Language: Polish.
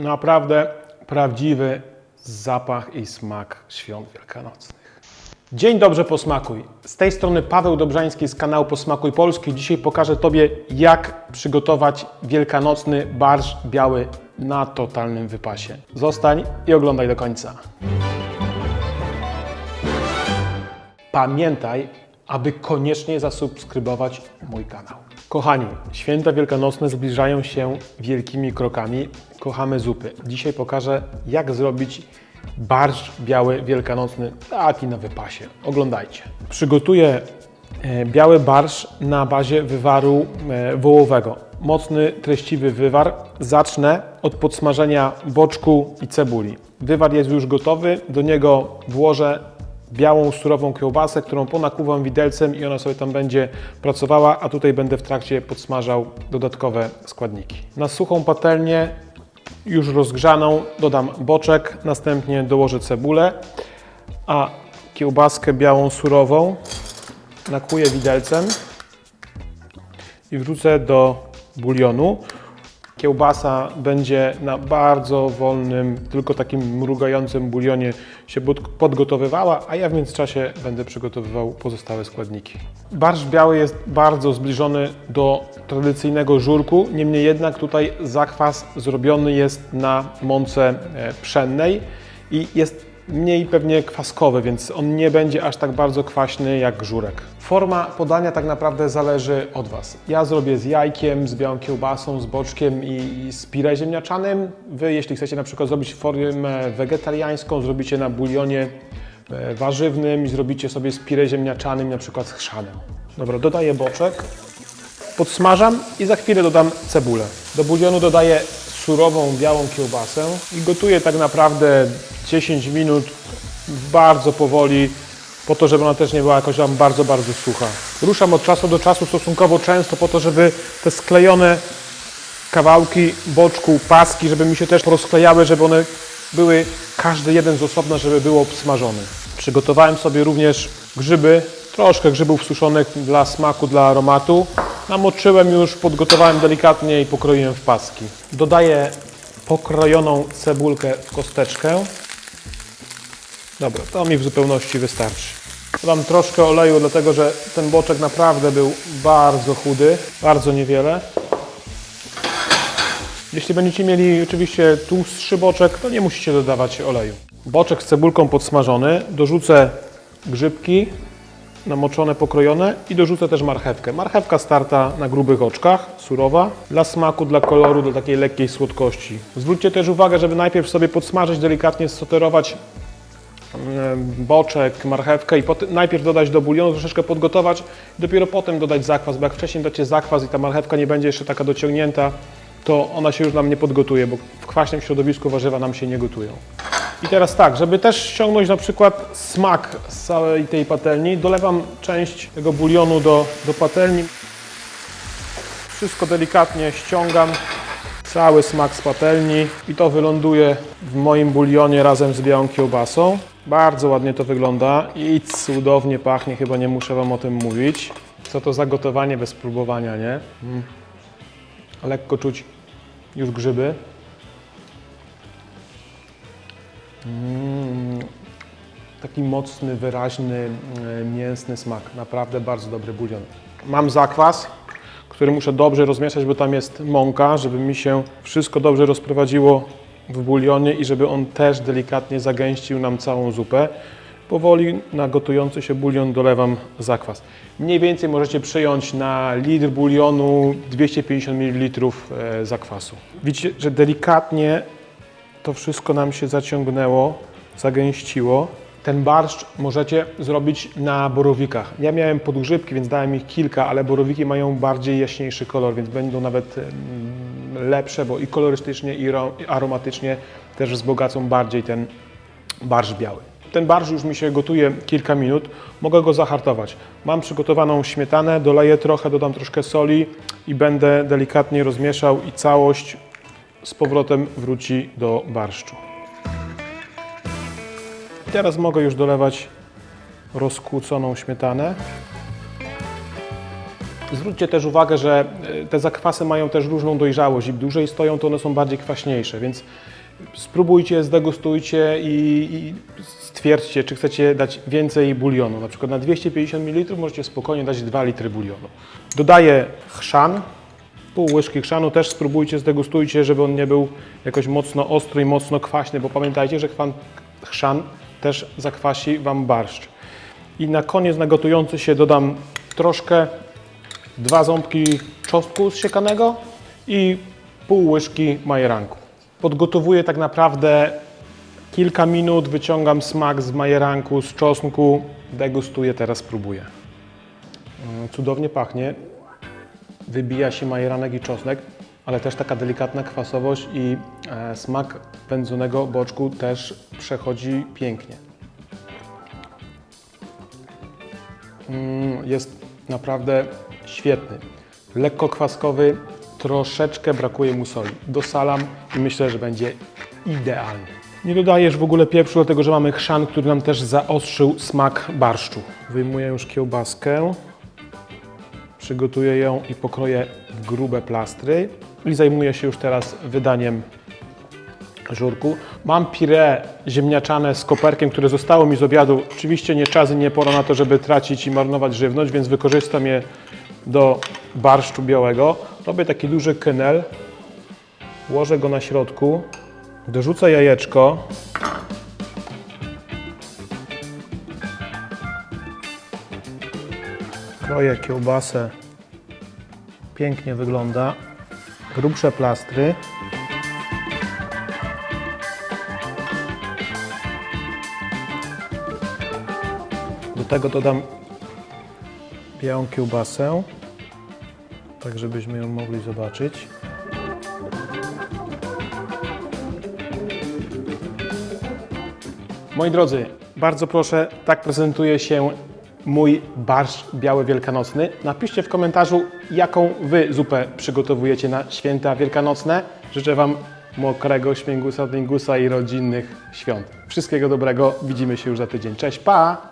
Naprawdę prawdziwy zapach i smak świąt wielkanocnych. Dzień dobry, posmakuj. Z tej strony Paweł Dobrzański z kanału Posmakuj Polski. Dzisiaj pokażę Tobie, jak przygotować wielkanocny barszcz biały na totalnym wypasie. Zostań i oglądaj do końca. Pamiętaj, aby koniecznie zasubskrybować mój kanał. Kochani, święta wielkanocne zbliżają się wielkimi krokami. Kochamy zupy. Dzisiaj pokażę, jak zrobić barszcz biały wielkanocny, taki na wypasie. Oglądajcie. Przygotuję e, biały barszcz na bazie wywaru e, wołowego. Mocny, treściwy wywar. Zacznę od podsmażenia boczku i cebuli. Wywar jest już gotowy, do niego włożę białą, surową kiełbasę, którą ponakuwam widelcem i ona sobie tam będzie pracowała, a tutaj będę w trakcie podsmażał dodatkowe składniki. Na suchą patelnię, już rozgrzaną, dodam boczek, następnie dołożę cebulę, a kiełbaskę białą, surową nakłuję widelcem i wrzucę do bulionu. Kiełbasa będzie na bardzo wolnym, tylko takim mrugającym bulionie się pod- podgotowywała, a ja w międzyczasie będę przygotowywał pozostałe składniki. Barszcz biały jest bardzo zbliżony do tradycyjnego żurku, niemniej jednak tutaj zakwas zrobiony jest na mące e, pszennej i jest mniej pewnie kwaskowy, więc on nie będzie aż tak bardzo kwaśny jak żurek. Forma podania tak naprawdę zależy od Was. Ja zrobię z jajkiem, z białą kiełbasą, z boczkiem i, i z pire ziemniaczanym. Wy, jeśli chcecie na przykład zrobić formę wegetariańską, zrobicie na bulionie e, warzywnym i zrobicie sobie z pire ziemniaczanym, na przykład z chrzanem. Dobra, dodaję boczek, podsmażam i za chwilę dodam cebulę. Do bulionu dodaję surową białą kiełbasę i gotuję tak naprawdę 10 minut bardzo powoli, po to, żeby ona też nie była jakoś tam bardzo, bardzo sucha. Ruszam od czasu do czasu stosunkowo często po to, żeby te sklejone kawałki boczku, paski, żeby mi się też rozklejały, żeby one były każdy jeden z osobna, żeby był obsmażony. Przygotowałem sobie również grzyby, troszkę grzybów suszonych dla smaku, dla aromatu. Namoczyłem już, podgotowałem delikatnie i pokroiłem w paski. Dodaję pokrojoną cebulkę w kosteczkę. Dobra, to mi w zupełności wystarczy. Dodam troszkę oleju, dlatego że ten boczek naprawdę był bardzo chudy, bardzo niewiele. Jeśli będziecie mieli oczywiście tłustszy boczek, to nie musicie dodawać oleju. Boczek z cebulką podsmażony, dorzucę grzybki namoczone, pokrojone i dorzucę też marchewkę. Marchewka starta na grubych oczkach, surowa, dla smaku, dla koloru, dla takiej lekkiej słodkości. Zwróćcie też uwagę, żeby najpierw sobie podsmażyć, delikatnie soterować boczek, marchewkę i najpierw dodać do bulionu, troszeczkę podgotować, dopiero potem dodać zakwas, bo jak wcześniej dacie zakwas i ta marchewka nie będzie jeszcze taka dociągnięta, to ona się już nam nie podgotuje, bo w kwaśnym środowisku warzywa nam się nie gotują. I teraz tak, żeby też ściągnąć na przykład smak z całej tej patelni, dolewam część tego bulionu do, do patelni. Wszystko delikatnie ściągam, cały smak z patelni i to wyląduje w moim bulionie razem z białą kiełbasą. Bardzo ładnie to wygląda i cudownie pachnie, chyba nie muszę Wam o tym mówić. Co to za gotowanie bez próbowania, nie? Mm. Lekko czuć już grzyby. Taki mocny, wyraźny, e, mięsny smak. Naprawdę bardzo dobry bulion. Mam zakwas, który muszę dobrze rozmieszać, bo tam jest mąka, żeby mi się wszystko dobrze rozprowadziło w bulionie i żeby on też delikatnie zagęścił nam całą zupę. Powoli na gotujący się bulion dolewam zakwas. Mniej więcej możecie przyjąć na litr bulionu 250 ml e, zakwasu. Widzicie, że delikatnie to wszystko nam się zaciągnęło, zagęściło. Ten barszcz możecie zrobić na borowikach. Ja miałem podgrzybki, więc dałem ich kilka, ale borowiki mają bardziej jaśniejszy kolor, więc będą nawet lepsze, bo i kolorystycznie, i ro- i aromatycznie też wzbogacą bardziej ten barszcz biały. Ten barszcz już mi się gotuje kilka minut, mogę go zahartować. Mam przygotowaną śmietanę, doleję trochę, dodam troszkę soli i będę delikatnie rozmieszał i całość z powrotem wróci do barszczu. Teraz mogę już dolewać rozkłóconą śmietanę. Zwróćcie też uwagę, że e, te zakwasy mają też różną dojrzałość. Im dłużej stoją, to one są bardziej kwaśniejsze, więc spróbujcie, zdegustujcie i, i stwierdźcie, czy chcecie dać więcej bulionu. Na przykład na 250 ml możecie spokojnie dać 2 litry bulionu. Dodaję chrzan, pół łyżki chrzanu też spróbujcie, zdegustujcie, żeby on nie był jakoś mocno ostry i mocno kwaśny, bo pamiętajcie, że chwan, chrzan też zakwasi Wam barszcz. I na koniec na gotujący się dodam troszkę, dwa ząbki czosnku zsiekanego i pół łyżki majeranku. Podgotowuję tak naprawdę kilka minut, wyciągam smak z majeranku, z czosnku, degustuję, teraz spróbuję. Mm, Cudownie pachnie, wybija się majeranek i czosnek, ale też taka delikatna kwasowość i e, smak pędzonego boczku też przechodzi pięknie. Mm, jest naprawdę świetny. Lekko kwaskowy, troszeczkę brakuje mu soli. Dosalam i myślę, że będzie idealny. Nie dodajesz w ogóle pieprzu, dlatego że mamy chrzan, który nam też zaostrzył smak barszczu. Wyjmuję już kiełbaskę. Przygotuję ją i pokroję w grube plastry. I zajmuję się już teraz wydaniem żurku. Mam pire ziemniaczane z koperkiem, które zostało mi z obiadu. Oczywiście nie czas i nie pora na to, żeby tracić i marnować żywność, więc wykorzystam je do barszczu białego. Robię taki duży kynel, łożę go na środku, dorzucę jajeczko. Kroję kiełbasę, pięknie wygląda. Grubsze plastry. Do tego dodam białą kiełbasę, tak żebyśmy ją mogli zobaczyć. Moi drodzy, bardzo proszę, tak prezentuje się mój barszcz biały wielkanocny. Napiszcie w komentarzu, jaką Wy zupę przygotowujecie na święta wielkanocne. Życzę Wam mokrego śmiegusa, dingusa i rodzinnych świąt. Wszystkiego dobrego, widzimy się już za tydzień. Cześć, pa!